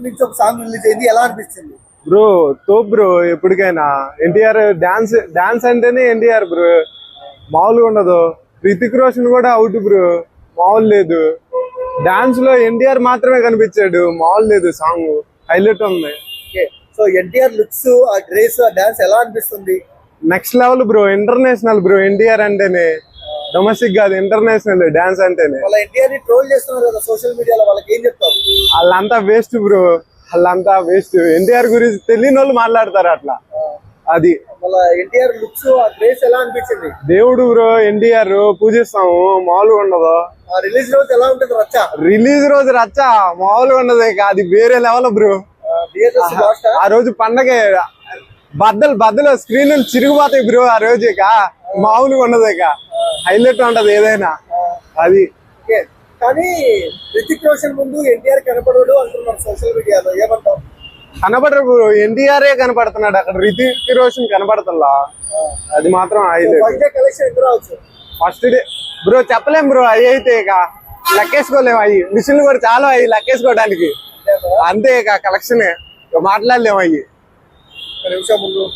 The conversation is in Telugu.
నుంచి ఒక సాంగ్ రిలీజ్ అయింది. ఎలా అనిపిస్తుంది? బ్రో తో బ్రో ఎప్పటికైనా. ఎన్టీఆర్ డాన్స్ డాన్స్ అంటేనే ఎన్టీఆర్ బ్రో. మామూలుగా ఉండదు. రితిక్ రోషన్ కూడా అవుట్ బ్రో. మామూలు లేదు. డాన్స్లో ఎన్టీఆర్ మాత్రమే కనిపించాడు. మామూలు లేదు సాంగ్ హైలైట్ ఉంది. సో ఎన్టీఆర్ లుక్స్ ఆ డ్రెస్ ఆ డాన్స్ ఎలా అనిపిస్తుంది? Next level bro international bro NTR అంటేనే. డొమెస్టిక్ కాదు ఇంటర్నేషనల్ డాన్స్ అంటేనే. వాళ్ళ ట్రోల్ చేస్తున్నారు కదా సోషల్ మీడియాలో వాళ్ళకి ఏం చెప్తారు వాళ్ళంతా వేస్ట్ బ్రో వాళ్ళంతా వేస్ట్ ఎన్టీఆర్ గురించి తెలియని వాళ్ళు మాట్లాడతారు అట్లా. అది. ఎన్టీఆర్ లుక్స్ ఎలా అనిపించింది? దేవుడు బ్రో ఎన్టీఆర్ పూజిస్తాము మామూలుగా ఉండదు. ఆ రిలీజ్ రోజు ఎలా ఉంటుంది రచ్చ? రిలీజ్ రోజు రచ్చ మామూలుగా ఉండదు ఇక అది వేరే లెవెల్ బ్రో ఆ రోజు పండగ బద్దలు బద్దలు స్క్రీన్ చిరిగిపోతాయి బ్రో ఆ రోజు ఇక. మామూలుగా ఉండదు ఇక. హైలైట్ ఉంటది ఏదైనా. అది. కానీ రితిక్ రోషన్ ముందు ఎన్టీఆర్ కనపడడు అంటున్నారు సోషల్ మీడియాలో. ఏమంటావు? కనపడరు. బ్రో ఎన్టీఆర్ కనపడుతున్నాడు. అక్కడ రితిక్ రోషన్ కనపడుతుందా అది మాత్రం హైలైట్. ఫస్ట్ డే కలెక్షన్ ఎంత రావచ్చు? ఫస్ట్ డే బ్రో చెప్పలేం బ్రో. అవి అయితే ఇక. లెక్కేసుకోలేము అవి మిషన్లు కూడా చాలా అవి లెక్కేసుకోవడానికి. అంతే ఇక కలెక్షన్ మాట్లాడలేము అవి నిమిషం ముందు